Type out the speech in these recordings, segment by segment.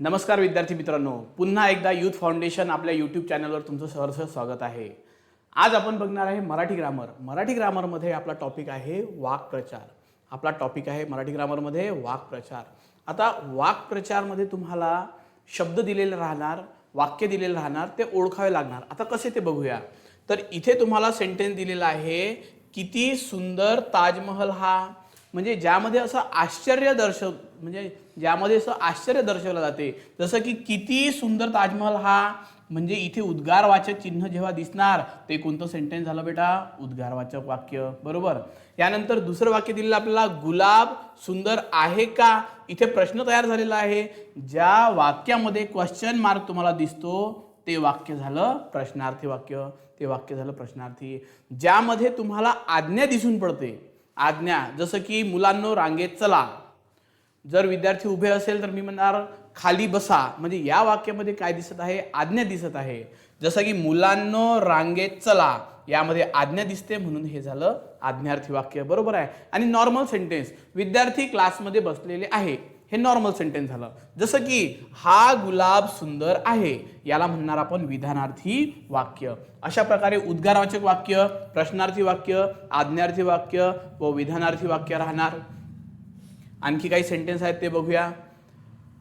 नमस्कार विद्यार्थी मित्रांनो. पुन्हा एकदा यूथ फाउंडेशन आपल्या यूट्यूब चॅनलवर तुमचं सहर्ष स्वागत आहे. आज आपण बघणार आहे मराठी ग्रामर मराठी ग्रामरमध्ये आपला टॉपिक आहे वाक्प्रचार. आपला टॉपिक आहे मराठी ग्रामरमध्ये वाक्प्रचार. आता वाक्प्रचारमध्ये तुम्हाला शब्द दिलेले राहणार वाक्य दिलेले राहणार ते ओळखावे लागणार. आता कसे ते बघूया. तर इथे तुम्हाला सेंटेन्स दिलेला आहे किती सुंदर ताजमहल हा म्हणजे ज्यामध्ये असं आश्चर्य दर्शव म्हणजे ज्यामध्ये असं आश्चर्य दर्शवलं जाते. जसं की किती सुंदर ताजमहल हा म्हणजे इथे उद्गारवाचक चिन्ह जेव्हा दिसणार ते कोणतं सेंटेन्स झालं बेटा? उद्गारवाचक वाक्य. बरोबर? यानंतर दुसरं वाक्य दिलेलं आपल्याला गुलाब सुंदर आहे का? इथे प्रश्न तयार झालेला आहे. ज्या वाक्यामध्ये क्वेश्चन मार्क तुम्हाला दिसतो ते वाक्य झालं प्रश्नार्थी वाक्य. ते वाक्य झालं प्रश्नार्थी. ज्यामध्ये तुम्हाला आज्ञा दिसून पडते. आज्ञा. जसं की मुलांनो रांगेत चला. जर विद्यार्थी उभे असेल तर मी म्हणणार खाली बसा. म्हणजे या वाक्यामध्ये काय दिसत आहे? आज्ञा दिसत आहे. जसं की मुलांनो रांगेत चला. यामध्ये आज्ञा दिसते म्हणून हे झालं आज्ञार्थी वाक्य. बरोबर आहे. आणि नॉर्मल सेंटेन्स विद्यार्थी क्लासमध्ये बसलेले आहे. हे नॉर्मल सेंटेन्स झालं. जसं की हा गुलाब सुंदर आहे याला म्हणणार आपण विधानार्थी वाक्य. अशा प्रकारे उद्गारवाचक वाक्य प्रश्नार्थी वाक्य आज्ञार्थी वाक्य व विधानार्थी वाक्य राहणार. आणखी काही सेंटेन्स आहेत ते बघूया.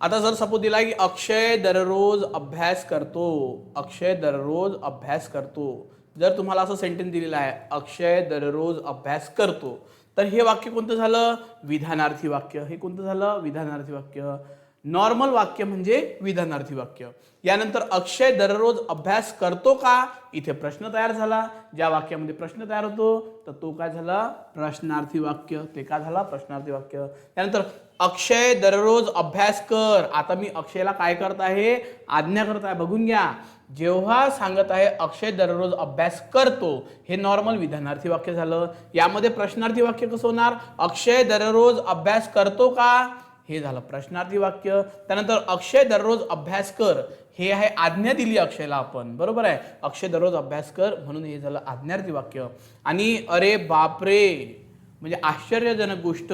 आता जर सपोज दिला की अक्षय दररोज अभ्यास करतो अक्षय दररोज अभ्यास करतो. जर तुम्हाला असं सेंटेन्स दिलेलं आहे अक्षय दररोज अभ्यास करतो तर हे वाक्य कोणतं झालं? विधानार्थी वाक्य. हे कोणतं झालं? विधानार्थी वाक्य. नॉर्मल वाक्य म्हणजे विधानार्थी वाक्य. यानंतर अक्षय दररोज अभ्यास करतो का? इथे प्रश्न तयार झाला. ज्या वाक्यामध्ये प्रश्न तयार होतो तर तो काय झाला? प्रश्नार्थी वाक्य. ते काय झाला? प्रश्नार्थी वाक्य. त्यानंतर अक्षय दररोज अभ्यास कर. आता मी अक्षयला काय करत आहे? आज्ञा करत आहे. बघून घ्या. जेव्हा सांगत आहे अक्षय दररोज अभ्यास करतो हे नॉर्मल विधानार्थी वाक्य झालं. यामध्ये प्रश्नार्थी वाक्य कसं होणार? अक्षय दररोज अभ्यास करतो का? हे झालं प्रश्नार्थी वाक्य. त्यानंतर अक्षय दररोज अभ्यास कर. हे आहे आज्ञा दिली अक्षयला आपण. बरोबर आहे? अक्षय दररोज अभ्यास कर म्हणून हे झालं आज्ञार्थी वाक्य. आणि अरे बापरे! म्हणजे आश्चर्यजनक गोष्ट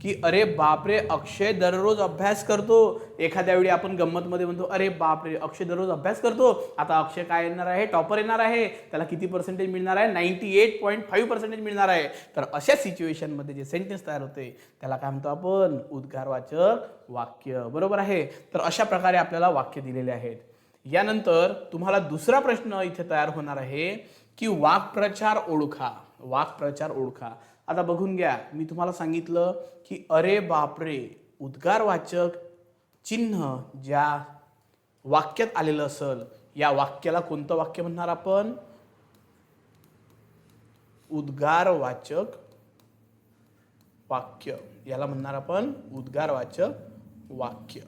की अरे बापरे अक्षय दररोज अभ्यास करतो. एखाद्या वेळी आपण गंमतमध्ये म्हणतो अरे बापरे अक्षय दररोज अभ्यास करतो. आता अक्षय काय येणार आहे? टॉपर येणार आहे. त्याला किती पर्सेंटेज मिळणार आहे? Ninety eight point five percentage मिळणार आहे. तर अशा सिच्युएशनमध्ये जे सेंटेन्स तयार होते त्याला काय म्हणतो आपण? उद्गारवाचक वाक्य. बरोबर आहे? तर अशा प्रकारे आपल्याला वाक्य दिलेले आहेत. यानंतर तुम्हाला दुसरा प्रश्न इथे तयार होणार आहे की वाक्प्रचार ओळखा. वाक्प्रचार ओळखा. आता बघून घ्या मी तुम्हाला सांगितलं की अरे बापरे उद्गारवाचक चिन्ह ज्या वाक्यात आलेलं असेल या वाक्याला कोणतं वाक्य म्हणणार आपण? उद्गारवाचक वाक्य. याला म्हणणार आपण उद्गारवाचक वाक्य.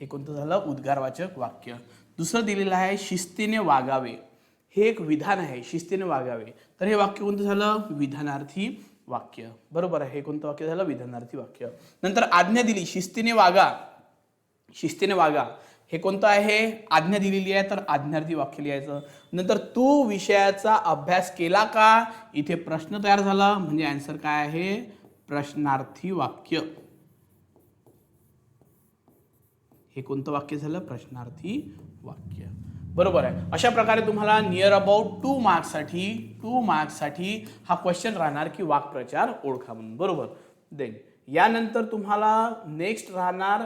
हे कोणतं झालं? उद्गारवाचक वाक्य. दुसरं दिलेलं आहे शिस्तीने वागावे. हे एक विधान आहे शिस्तीने वागावे. तर हे वाक्य कोणतं झालं? विधानार्थी वाक्य. बरोबर आहे. हे कोणतं वाक्य झालं? विधानार्थी वाक्य. नंतर आज्ञा दिली. शिस्तीने वागा. शिस्तीने वागा. हे कोणतं आहे? आज्ञा दिलेली आहे तर आज्ञार्थी वाक्य लिहायचं. नंतर तू विषयाचा अभ्यास केला का? इथे प्रश्न तयार झाला. म्हणजे आन्सर काय आहे? प्रश्नार्थी वाक्य. हे कोणतं वाक्य झालं? प्रश्नार्थी वाक्य. बरोबर आहे. अशा प्रकारे तुम्हाला नियर अबाउट टू मार्क्ससाठी टू मार्क्ससाठी हा क्वेश्चन राहणार की वाक्प्रचार ओळखा म्हणून. बरोबर? देन यानंतर तुम्हाला नेक्स्ट राहणार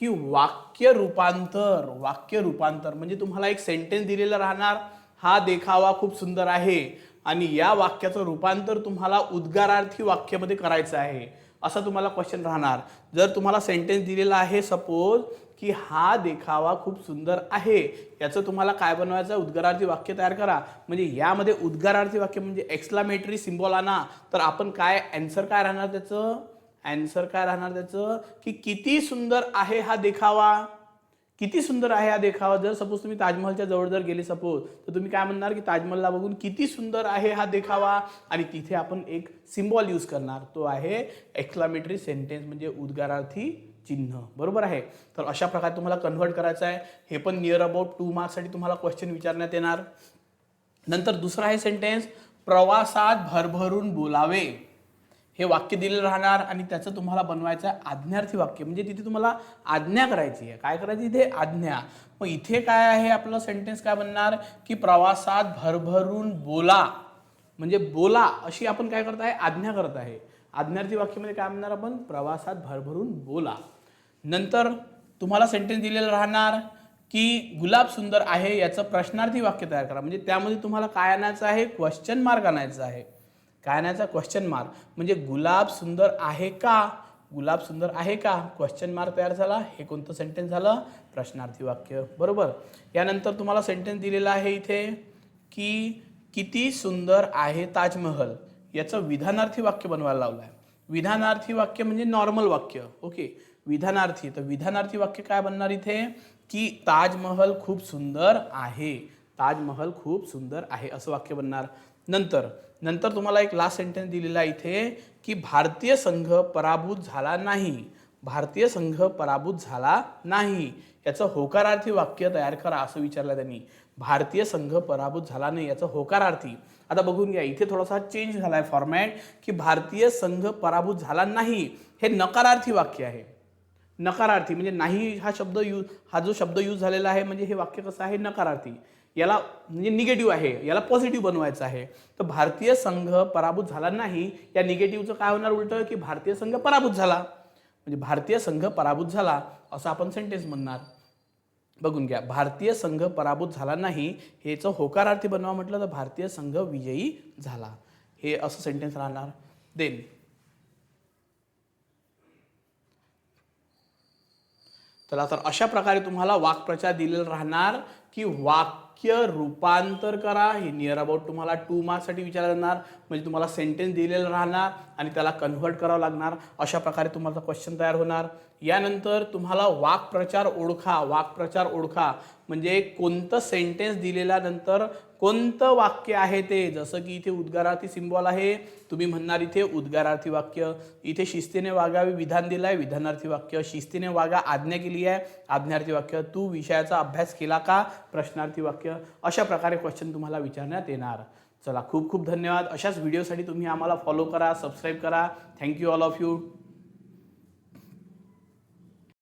की वाक्य रूपांतर. वाक्य रूपांतर म्हणजे तुम्हाला एक सेंटेन्स दिलेला राहणार. हा देखावा खूप सुंदर आहे आणि या वाक्याचं रूपांतर तुम्हाला उद्गारार्थी वाक्यामध्ये करायचं आहे. असा तुम्हाला क्वेश्चन राहणार. जर तुम्हाला सेंटेन्स दिलेला आहे सपोज की हा देखावा खूप सुंदर आहे. याचं तुम्हाला काय बनवायचं? उद्गारार्थी वाक्य तयार करा. म्हणजे यामध्ये उद्गारार्थी वाक्य म्हणजे एक्सलामेटरी सिम्बॉल आणा. तर आपण काय अँसर काय राहणार त्याचं? अँसर काय राहणार त्याचं? की किती सुंदर आहे हा देखावा? किती सुंदर आहे हा देखावा? जर सपोज तुम्ही ताजमहलच्या जवळ जर गेले सपोज तर तुम्ही काय म्हणणार की ताजमहलला बघून किती सुंदर आहे हा देखावा? आणि तिथे आपण एक सिम्बॉल यूज करणार. तो आहे एक्सक्लामेटरी सेंटेन्स म्हणजे उद्गारार्थी चिन्ह. बरोबर आहे? तर अशा प्रकारे तुम्हाला कन्व्हर्ट करायचं आहे. हे पण नियर अबाउट टू मार्क्ससाठी तुम्हाला क्वेश्चन विचारण्यात येणार. नंतर दुसरा आहे सेंटेन्स प्रवासात भरभरून बोलावे. हे वाक्य दिलेलं राहणार आणि त्याचं तुम्हाला बनवायचं आहे आज्ञार्थी वाक्य. म्हणजे तिथे तुम्हाला आज्ञा करायची आहे. काय करायची इथे? आज्ञा. मग इथे काय आहे आपलं सेंटेन्स काय बनणार? की प्रवासात भरभरून बोला. म्हणजे बोला अशी आपण काय करत आहे? आज्ञा करत आहे. आज्ञार्थी वाक्यामध्ये काय म्हणणार आपण? प्रवासात भरभरून बोला. नंतर तुम्हाला सेंटेन्स दिलेलं राहणार की गुलाब सुंदर आहे याचं प्रश्नार्थी वाक्य तयार करा. म्हणजे त्यामध्ये तुम्हाला काय आणायचं आहे? क्वेश्चन मार्क आणायचं आहे. काय आणायचा? क्वेश्चन मार्क म्हणजे गुलाब सुंदर आहे का? गुलाब सुंदर आहे का? क्वेश्चन मार्क तयार झाला. हे कोणतं सेंटेन्स झालं? प्रश्नार्थी वाक्य. बरोबर? यानंतर तुम्हाला सेंटेन्स दिलेला आहे इथे की किती सुंदर आहे ताजमहल? याचं विधानार्थी वाक्य बनवायला लावलं आहे विधानार्थी वाक्य म्हणजे नॉर्मल वाक्य. ओके विधानार्थी. तर विधानार्थी वाक्य काय बनणार इथे? की ताजमहल खूप सुंदर आहे. ताजमहल खूप सुंदर आहे. असं वाक्य बनणार. नंतर नंतर तुम्हाला एक लास्ट सेंटेन्स दिलेला आहे इथे की भारतीय संघ पराभूत झाला नाही. भारतीय संघ पराभूत झाला नाही. याचं होकारार्थी वाक्य तयार करा असं विचारलं त्यांनी. भारतीय संघ पराभूत झाला नाही याचं होकारार्थी. आता बघून घ्या इथे थोडासा चेंज झाला आहे फॉर्मॅट की भारतीय संघ पराभूत झाला नाही. हे नकारार्थी वाक्य आहे. नकारार्थी म्हणजे नाही हा शब्द यूज हा जो शब्द यूज झालेला आहे म्हणजे हे वाक्य कसं आहे? नकारार्थी. याला म्हणजे निगेटिव्ह आहे याला पॉझिटिव्ह बनवायचं आहे. तर भारतीय संघ पराभूत झाला नाही या निगेटिव्हचं काय होणार उलटं? की भारतीय संघ पराभूत झाला. म्हणजे भारतीय संघ पराभूत झाला असं आपण सेंटेन्स म्हणणार. बघून घ्या. भारतीय संघ पराभूत झाला नाही हेचं होकारार्थी बनवा म्हटलं तर भारतीय संघ विजयी झाला. हे असं सेंटेन्स राहणार. देन चला तर अशा प्रकारे तुम्हाला वाक्प्रचार दिलेला राहणार. की वाक्य रूपांतर करा. हे नियर अबाउट तुम्हाला टू मार्कसाठी विचारलं जाणार. म्हणजे तुम्हाला सेंटेन्स दिलेलं राहणार आणि त्याला कन्व्हर्ट करावं लागणार. अशा प्रकारे तुम्हाला क्वेश्चन तयार होणार. यानंतर तुम्हाला वाक्प्रचार ओळखा. वाक्प्रचार ओळखा. म्हणजे कोणतं सेंटेन्स दिलेल्यानंतर कोणतं वाक्य आहे ते. जसं की इथे उद्गारार्थी सिम्बॉल आहे. तुम्ही म्हणणार इथे उद्गारार्थी वाक्य. इथे शिस्तीने वागावे विधान दिलं आहे विधानार्थी वाक्य. शिस्तीने वागा. आज्ञा केली आहे. आज्ञार्थी वाक्य. तू विषयाचा अभ्यास केला का? प्रश्नार्थी वाक्य अशा प्रकारे क्वेश्चन तुम्हाला विचारण्यात येणार. चला खूप खूप धन्यवाद. अशाच व्हिडिओसाठी तुम्ही आम्हाला फॉलो करा सबस्क्राईब करा. Thank you all of you